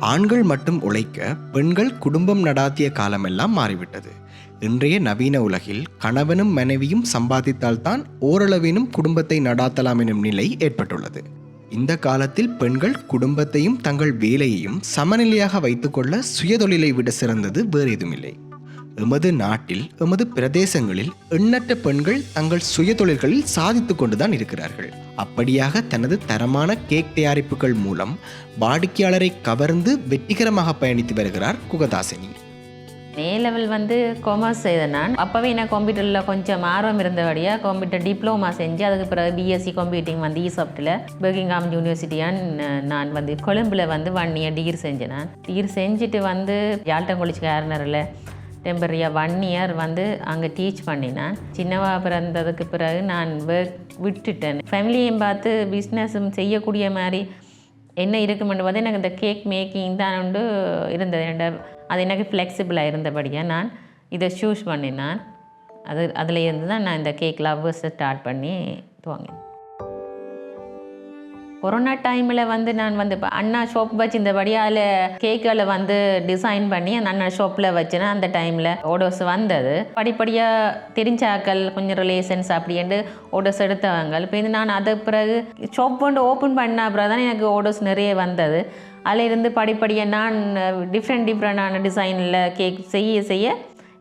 ஆண்கள் மட்டும் உழைக்க பெண்கள் குடும்பம் நடாத்திய காலமெல்லாம் மாறிவிட்டது. இன்றைய நவீன உலகில் கணவனும் மனைவியும் சம்பாதித்தால்தான் ஓரளவினும் குடும்பத்தை நடாத்தலாம் எனும் நிலை ஏற்பட்டுள்ளது. இந்த காலத்தில் பெண்கள் குடும்பத்தையும் தங்கள் வேலையையும் சமநிலையாக வைத்துக்கொள்ள சுயதொழிலை விட சிறந்தது வேறு எதுவுமில்லை எமது நாட்டில் எமது பிரதேசங்களில் எண்ணற்ற பெண்கள் தங்கள் சுயதொழில்களில் சாதித்து கொண்டுதான் இருக்கிறார்கள். அப்படியாக தனது தரமான கேக் தயாரிப்புகள் மூலம் வாடிக்கையாளரை கவர்ந்து வெற்றிகரமாக பயணித்து வருகிறார் குகதாசினி. ஏ லெவல் வந்து காமர்ஸ் செய்தேன் நான். அப்போவே எனக்கு கம்ப்யூட்டரில் கொஞ்சம் ஆர்வம் இருந்தபடியாக கம்ப்யூட்டர் டிப்ளமா செஞ்சு அதுக்கு பிறகு பிஎஸ்சி கம்ப்யூட்டிங் வந்து ஈசாப்டில் பெர்கிங்காம் யூனிவர்சிட்டியான் நான் வந்து கொழும்பில் வந்து ஒன் இயர் டிகிரி செஞ்சேன் நான். டிகிரி செஞ்சுட்டு வந்து யாழ்ட்டங்குளிச்சி கேர்னரில் டெம்பரரியாக ஒன் இயர் வந்து அங்கே டீச் பண்ணினேன். சின்னவா பிறந்ததுக்கு பிறகு நான் ஒர்க் விட்டுட்டேன். ஃபேமிலியையும் பார்த்து பிஸ்னஸும் செய்யக்கூடிய மாதிரி என்ன இருக்குமென்று பார்த்து எனக்கு இந்த கேக் மேக்கிங் தான் உண்டு இருந்தது. என்னோட அது எனக்கு ஃப்ளெக்சிபிளாக இருந்தபடியாக நான் இதை சூஸ் பண்ணினேன். அது அதில் இருந்து தான் நான் இந்த கேக் லவ்வர்ஸை ஸ்டார்ட் பண்ணி துவங்கினேன். கொரோனா டைமில் வந்து நான் வந்து இப்போ அண்ணா ஷாப் வச்சிருந்தபடியால் கேக்களை வந்து டிசைன் பண்ணி அந்த அண்ணா ஷாப்பில் வச்சுனா அந்த டைமில் ஆர்டர்ஸ் வந்தது. படிப்படியாக தெரிஞ்சாக்கள் கொஞ்சம் ரிலேஷன்ஸ் அப்படின்ட்டு ஆர்டர்ஸ் எடுத்தவங்க இப்போ இது நான் அது பிறகு ஷாப் வந்து ஓப்பன் பண்ண அப்புறம் தான் எனக்கு ஆர்டர்ஸ் நிறைய வந்தது. அதில் இருந்து படிப்படியாக நான் டிஃப்ரெண்ட் டிஃப்ரெண்டான டிசைனில் கேக் செய்ய செய்ய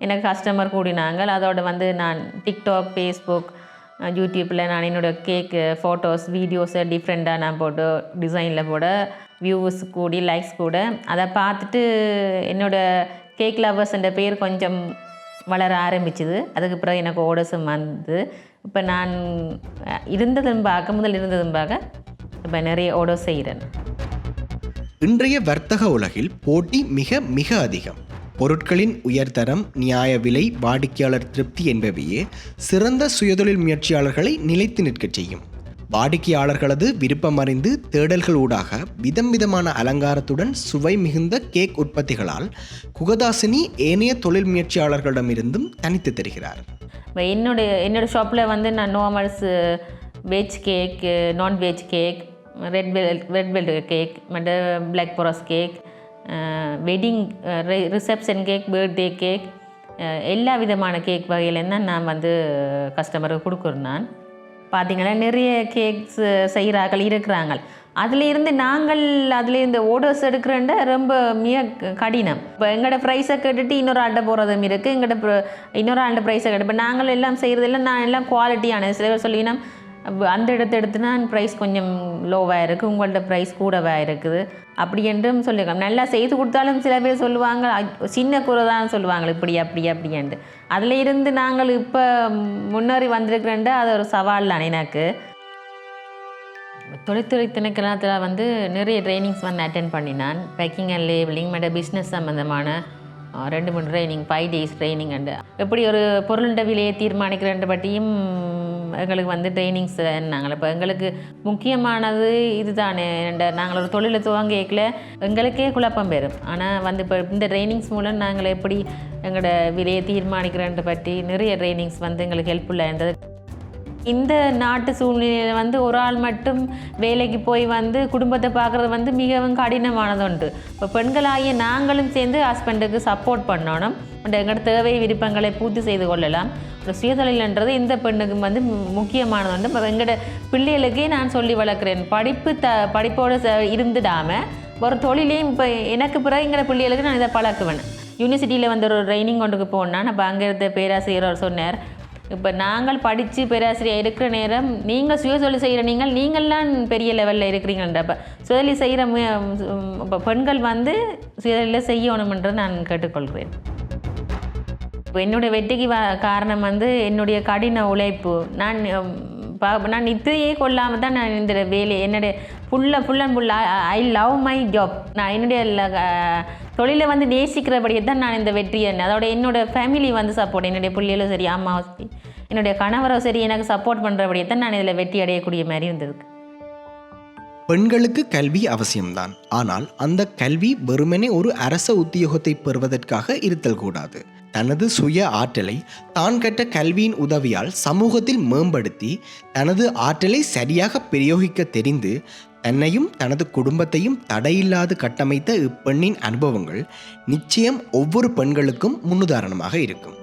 எனக்கு கஸ்டமர் கூடினாங்க. அதோட வந்து நான் டிக்டாக் ஃபேஸ்புக் யூடியூப்பில் நான் என்னோடய கேக்கு ஃபோட்டோஸ் வீடியோஸை டிஃப்ரெண்ட்டாக நான் போட்டு டிசைனில் போட வியூஸ் கூடி லைக்ஸ் கூட. அதை பார்த்துட்டு என்னோடய கேக் லவர்ஸ்ன்ற பேர் கொஞ்சம் வளர ஆரம்பிச்சுது. அதுக்கு பிறகு எனக்கு ஓடர்ஸும் வந்து இப்போ நான் இருந்ததும் பார்க்க முதல் இருந்ததும் பார்க்க இப்போ நிறைய ஓடர்ஸ் செய்கிறேன் இன்றைய வர்த்தக உலகில் போட்டி மிக மிக அதிகம். பொருட்களின் உயர்தரம் நியாய விலை வாடிக்கையாளர் திருப்தி என்பவையே சிறந்த சுயதொழில் முயற்சியாளர்களை நிலைத்து நிற்கச் செய்யும். வாடிக்கையாளர்களது விருப்பம் அறிந்து தேடல்கள் ஊடாக விதம் விதமான அலங்காரத்துடன் சுவை மிகுந்த கேக் உற்பத்திகளால் குகதாசினி ஏனைய தொழில் முயற்சியாளர்களிடமிருந்தும் தனித்து தெரிகிறார். இப்போ என்னுடைய என்னோடய ஷாப்பில் வந்து நான் normals veg cake non veg cake red velvet red velvet cake மற்ற black forest cake wedding reception cake birthday cake எல்லா விதமான கேக் வகையிலேருந்து தான் நான் வந்து கஸ்டமருக்கு கொடுக்குறேன் நான். பார்த்தீங்கன்னா நிறைய கேக்ஸ் செய்கிறார்கள் இருக்கிறாங்க அதுலேருந்து நாங்கள் அதுலேருந்து ஓடர்ஸ் எடுக்கிறேன்ட ரொம்ப மிக கடினம். இப்போ எங்களோட ப்ரைஸை கேட்டுட்டு இன்னொரு ஆள்கிட்ட போகிறதும் இருக்குது எங்கள்கிட்ட இன்னொரு ஆண்டை ப்ரைஸை கேட்டு இப்போ நாங்கள் எல்லாம் செய்கிறதெல்லாம் நான் எல்லாம் குவாலிட்டியான சில பேர் சொல்லினா அந்த இடத்த எடுத்துனா ப்ரைஸ் கொஞ்சம் லோவாக இருக்குது உங்கள்ட்ட ப்ரைஸ் கூடவாக இருக்குது? அப்படி என்றும் சொல்லியிருக்கோம் நல்லா செய்து கொடுத்தாலும் சில பேர் சொல்லுவாங்க சின்ன குறை தான் சொல்லுவாங்க. இப்படி அப்படி அப்படின்ட்டு அதில் இருந்து நாங்கள் இப்போ முன்னேறி வந்திருக்கிறேன்ட்டு அது ஒரு சவால் தான் எனக்கு. தொழில்துறை திணைக்களத்தில் வந்து நிறைய ட்ரைனிங்ஸ் வந்து அட்டென்ட் பண்ணினான். பேக்கிங் அண்ட் லேபிளிங் மற்ற பிஸ்னஸ் சம்மந்தமான ரெண்டு மூணு training five days training and. எப்படி ஒரு பொருளுண்ட விலையை தீர்மானிக்கிறன்ற பற்றியும் எங்களுக்கு வந்து ட்ரைனிங்ஸ் நாங்கள் இப்போ எங்களுக்கு முக்கியமானது இதுதானே. நாங்கள் ஒரு தொழிலை துவங்கிக்கல. எங்களுக்கே குழப்பம் பெறும். ஆனால் வந்து இப்போ இந்த ட்ரைனிங்ஸ் மூலம் நாங்கள் எப்படி எங்களோட விலையை தீர்மானிக்கிறன்ற பற்றி நிறைய ட்ரைனிங்ஸ் வந்து எங்களுக்கு ஹெல்ப்ஃபுல்லாக இருந்தது. இந்த நாட்டு சூழ்நிலையில் வந்து ஒரு ஆள் மட்டும் வேலைக்கு போய் வந்து குடும்பத்தை பார்க்குறது வந்து மிகவும் கடினமானது உண்டு இப்போ பெண்களாகிய நாங்களும் சேர்ந்து ஹஸ்பண்டுக்கு சப்போர்ட் பண்ணணும். and எங்களோட தேவை விருப்பங்களை பூர்த்தி செய்து கொள்ளலாம். ஒரு சுயதொழில்ன்றது இந்த பெண்ணுக்கும் வந்து முக்கியமானது உண்டு இப்போ எங்களோட பிள்ளைகளுக்கே நான் சொல்லி வளர்க்குறேன். படிப்பு த படிப்போடு ச- இருந்துடாமல் ஒரு தொழிலையும் இப்போ எனக்கு பிறகு எங்களோட பிள்ளைகளுக்கு நான் இதை பழக்குவேன். யூனிவர்சிட்டியில் வந்து ஒரு ட்ரைனிங் கொண்டுக்கு போனால் நான் அங்கே இருந்த பேராசிரியர் அவர் சொன்னார். இப்போ நாங்கள் படித்து பேராசிரியர் இருக்கிற நேரம் நீங்கள் சுயதொழில் செய்கிற நீங்கள் நீங்கள்லாம் பெரிய லெவலில் இருக்கிறீங்கன்றப்ப சுயதொழில் செய்கிற இப்போ பெண்கள் வந்து சுயதொழில் செய்யணுமென்று நான் கேட்டுக்கொள்கிறேன். இப்போ என்னுடைய வெற்றிக்கு வ- காரணம் வந்து என்னுடைய கடின உழைப்பு. நான் நான் நித்திரையே கொள்ளாமல் தான் நான் இந்த வேலை என்னுடைய ஃபுல்லாக full and full I love my job நான் என்னுடைய தொழிலை வந்து நேசிக்கிறபடியே தான் நான் இந்த வெற்றியை அதோட என்னோட ஃபேமிலி வந்து சப்போர்ட் என்னுடைய பிள்ளைகளும் சரி அம்மாவும் சரி என்னுடைய கணவரோ சரி எனக்கு சப்போர்ட் பண்ணுறபடியே தான் நான் இதில் வெற்றி அடையக்கூடிய மாதிரி இருந்தது பெண்களுக்கு கல்வி அவசியம்தான். ஆனால் அந்த கல்வி வெறுமனே ஒரு அரச உத்தியோகத்தை பெறுவதற்காக இருத்தல் கூடாது. தனது சுய ஆற்றலை தான் கற்ற கல்வியின் உதவியால் சமூகத்தில் மேம்படுத்தி தனது ஆற்றலை சரியாக பிரயோகிக்க தெரிந்து தன்னையும் தனது குடும்பத்தையும் தடையில்லாது கட்டமைத்த இப்பெண்ணின் அனுபவங்கள் நிச்சயம் ஒவ்வொரு பெண்களுக்கும் முன்னுதாரணமாக இருக்கும்.